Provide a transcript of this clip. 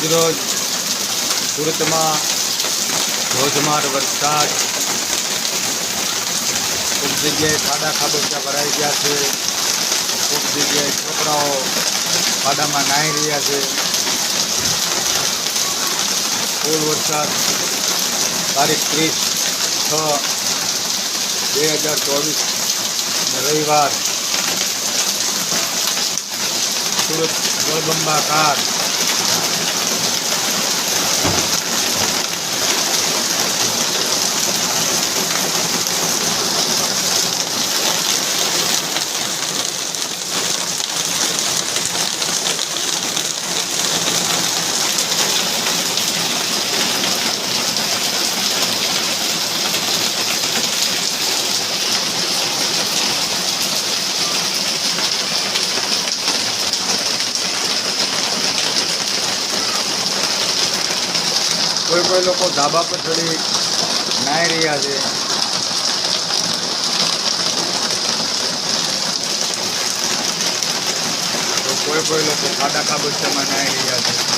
આજરોજ સુરતમાં ધોધમાર વરસાદ. ખૂબ જગ્યાએ ખાડા ખાબોચા ભરાઈ ગયા છે. ખૂબ જગ્યાએ છોકરાઓ ખાડામાં નાહી રહ્યા છે. ફૂલ વરસાદ તારીખ ત્રીસ છ બે હજાર ચોવીસ રવિવાર. સુરત જળબંબાકાર કોઈ કોઈ લોકો ધાબા પર ચડી નાહી રહ્યા છે. કોઈ કોઈ લોકો ખાડા ખાબોચિયામાં નાહી રહ્યા છે.